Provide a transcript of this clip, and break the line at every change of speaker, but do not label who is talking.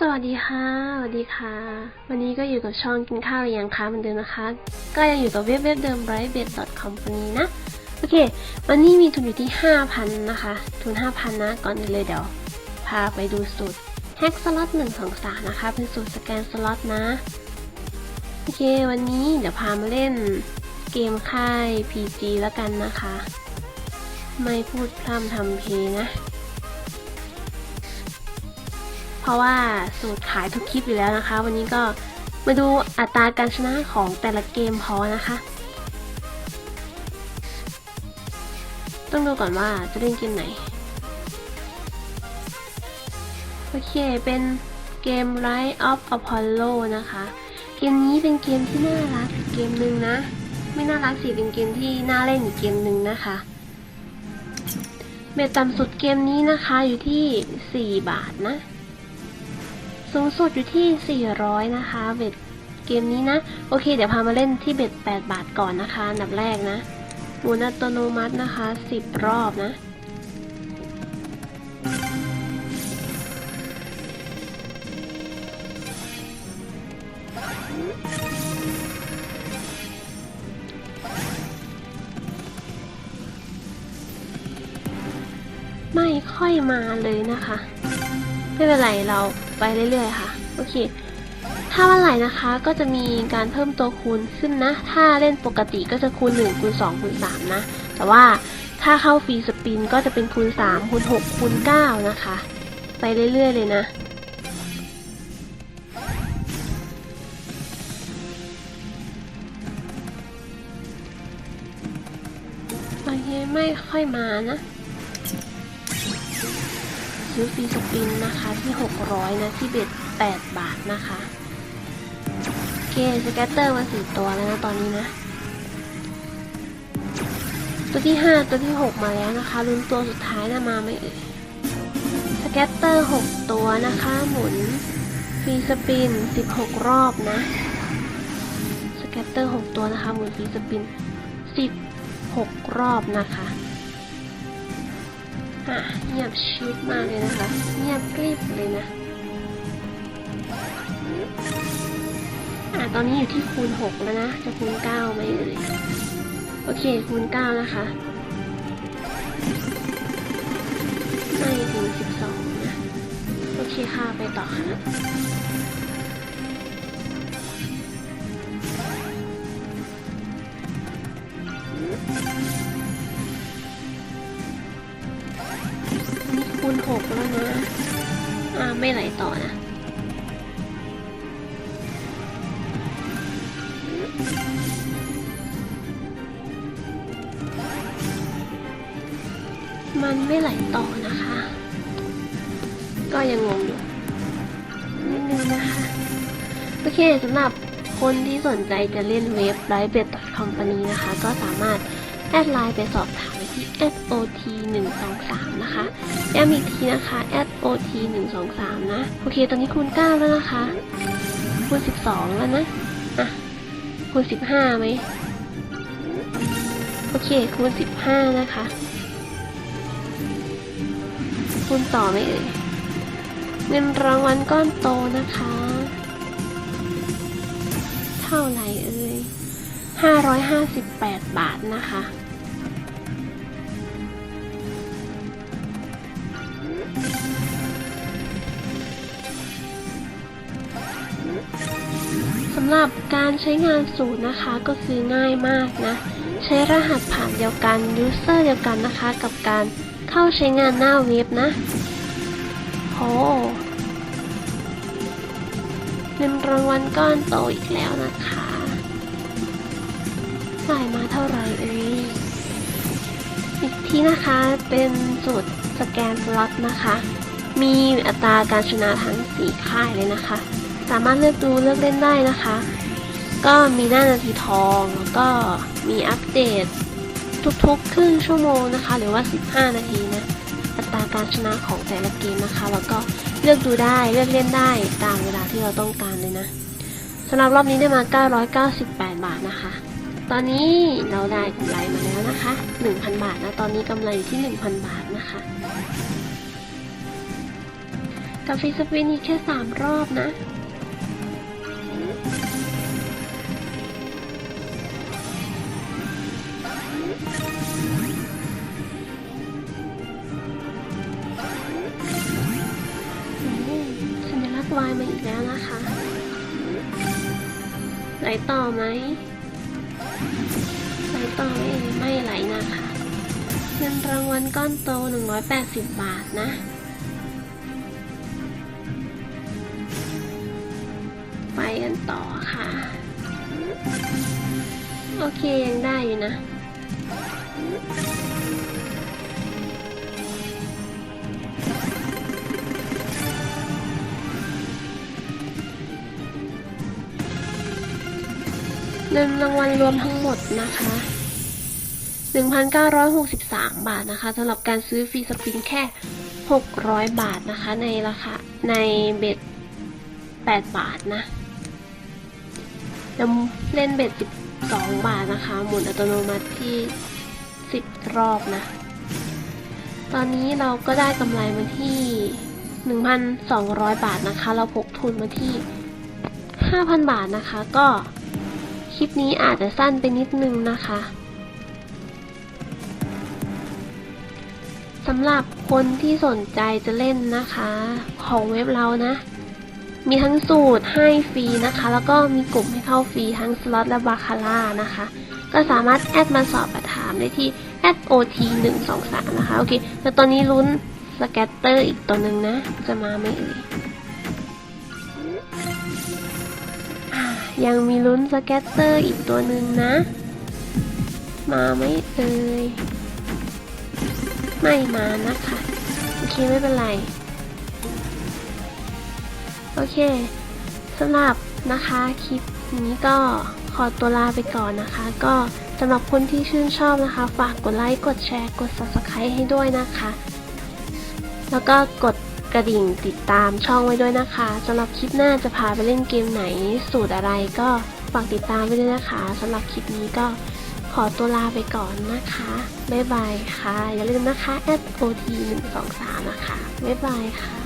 สวัสดีค่ะ สวัสดีค่ะ วันนี้ก็อยู่กับช่องกินข้าวหรือยังคะเหมือนเดิมนะคะ ก็ยังอยู่กับเว็บเว็บเดิม brightbet company นะ โอเค วันนี้มีทุนอยู่ที่ 5,000 นะคะ ทุน 5,000 นะ ก่อนอื่นเลยเดี๋ยว พาไปดูสูตรแฮกสล็อต1 2 3นะคะ เป็นสูตรสแกนสล็อตนะ โอเค วันนี้เดี๋ยวพามาเล่นเกมค่าย PG แล้วกันนะคะ ไม่พูดพร่ำทำเพลงนะ เพราะว่าสูตรขายทุกคลิปอยู่แล้วนะคะ วันนี้ก็มาดูอัตราการชนะของแต่ละเกมพอนะคะ ต้องดูก่อนว่าจะเล่นเกมไหน โอเคเป็นเกม Rise of Apollo นะคะ เกมนี้เป็นเกมที่น่ารักเกมหนึ่งนะ ไม่น่ารักสิเป็นเกมที่น่าเล่นอีกเกมหนึ่งนะคะเบ็ดต่ำสุดเกมนี้นะคะอยู่ที่ 4 บาทนะ สูงสุดอยู่ที่ 400 นะคะ เบ็ดเกมนี้นะ โอเค เดี๋ยวพามาเล่นที่เบ็ด 8 บาทก่อนนะคะอันดับแรกนะหมุนอัตโนมัตินะคะ 10 รอบนะ ไม่ค่อยมาเลยนะคะ ไม่เป็นไรเรา ไปเรื่อยๆค่ะ โอเค ถ้าวันไหลนะคะก็จะมีการเพิ่มตัวคูณขึ้นนะ ถ้าเล่นปกติก็จะคูณ1คูณ2คูณ3นะ แต่ว่าถ้าเข้าฟรีสปินก็จะเป็นคูณ3คูณ6คูณ9นะคะ ไปเรื่อยๆเลยนะโอเคไม่ค่อยมานะ ซื้อฟรีสปินนะคะที่ 600 นะที่เบ็ด8บาทนะคะโอเคสแกตเตอร์มาสี่ตัวแล้วนะตอนนี้นะ ตัวที่ 5 ตัวที่ 6 มาแล้วนะคะลุ้นตัวสุดท้ายนะมาไหมเอ่ยสแกตเตอร์ 6 ตัวนะคะหมุนฟรีสปิน 16 รอบนะสแกตเตอร์ 6 ตัวนะคะหมุนฟรีสปิน 16 รอบนะคะ อะเงียบชิดมากเลยนะคะ เงียบกริบเลยนะ อะตอนนี้อยู่ที่คูณ 6 แล้วนะ จะคูณ9ไหมเอ่ย โอเค คูณ 9 นะคะไม่ถึง12นะ โอเคค่ะ ไปต่อค่ะ ไม่ไหลต่อนะมันไม่ไหลต่อนะคะ ก็ยังงงอยู่นิดนึงนะคะ โอเคสำหรับคนที่สนใจจะเล่นเว็บ l i v e b e t company นะคะ ก็สามารถแอดไลน์ไปสอบถาม @ot 1 2 3นะคะย้ำอีกทีนะคะ @ot 1 2 3นะ โอเค ตอนนี้คูณ9แล้วนะคะ คูณ 12 แล้วนะ อะ คูณ 15ไหม โอเค คูณ 15 นะคะ คูณต่อไหมเอ่ย เงินรางวัลก้อนโตนะคะ เท่าไหร่เอ่ย558 บาทนะคะำหรับการใช้งานสูตรนะคะก็คือง่ายมากนะ ใช้รหัสผ่านเดียวกันยูเซอร์เดียวกันนะคะ กับการเข้าใช้งานหน้าเว็บนะโอ้เงินรางวัลก้อนโตอีกแล้วนะคะจ่ายมาเท่าไหร่เอ่ยอีกทีนะคะเป็นสูตรสแกนสล็อตนะคะ มีอัตราการชนะทั้ง 4 ค่ายเลยนะคะ สามารถเลือกดูเลือกเล่นได้นะคะ ก็มีหน้านาทีทองแล้วก็มีอัปเดตทุกๆ ครึ่งชั่วโมงนะคะ หรือว่า 15 นาทีนะอัตราการชนะของแต่ละเกมนะคะ แล้วก็เลือกดูได้เลือกเล่นได้ตามเวลาที่เราต้องการเลยนะสำหรับรอบนี้ได้มา 998 บาทนะคะ ตอนนี้เราได้กำไรมาแล้วนะคะ 1,000 บาทนะ ตอนนี้กำไรอยู่ที่ 1,000 บาทนะคะ กับฟรีสปินอีกแค่สามรอบนะ วายมาอีกแล้วนะคะ ไหลต่อไหมไหลต่อไหมเอ่ยไม่ไหลนะคะเงินรางวัลก้อนโต 180 บาทนะไปกันต่อค่ะ โอเคยังได้อยู่นะ เงินรางวัลรวมทั้งหมดนะคะ 1,963 บาทนะคะสำหรับการซื้อฟรีสปินแค่ 600 บาทนะคะ ในราคาในเบ็ด 8 บาทนะแล้วเล่นเบ็ด 12 บาทนะคะ หมุนอัตโนมัติที่ 10 รอบนะ ตอนนี้เราก็ได้กำไรมาที่ 1,200 บาทนะคะ เราพกทุนมาที่ 5,000 บาทนะคะก็ คลิปนี้อาจจะสั้นไปนิดนึงนะคะสำหรับคนที่สนใจจะเล่นนะคะ ของเว็บเรานะ มีทั้งสูตรให้ฟรีนะคะ แล้วก็มีกลุ่มให้เข้าฟรีทั้งสล็อตและบาคาร่านะคะ ก็สามารถแอดมาสอบประถามได้ที่ @ot 1 2 3นะคะ โอเค แล้วตอนนี้ลุ้นสแกตเตอร์อีกตัวหนึ่งนะ จะมาไหมเอ่ย ยังมีลุ้นสแกตเตอร์อีกตัวหนึ่งนะ มาไหมเอ่ยไม่มานะคะ โอเคไม่เป็นไร โอเคสำหรับนะคะคลิปนี้ก็ขอตัวลาไปก่อนนะคะ ก็สำหรับคนที่ชื่นชอบนะคะ ฝากกดไลค์ กดแชร์ กด subscribe ให้ด้วยนะคะ แล้วก็กด ระดิ่งติดตามช่องไว้ด้วยนะคะสำหรับคลิปหน้าจะพาไปเล่นเกมไหน สูตรอะไรก็ฝากติดตามไว้ด้วยนะคะสำหรับคลิปนี้ก็ขอตัวลาไปก่อนนะคะ บ๊ายบายค่ะ อย่าลืมนะคะ @ot 1 2 3นะคะ บ๊ายบายค่ะ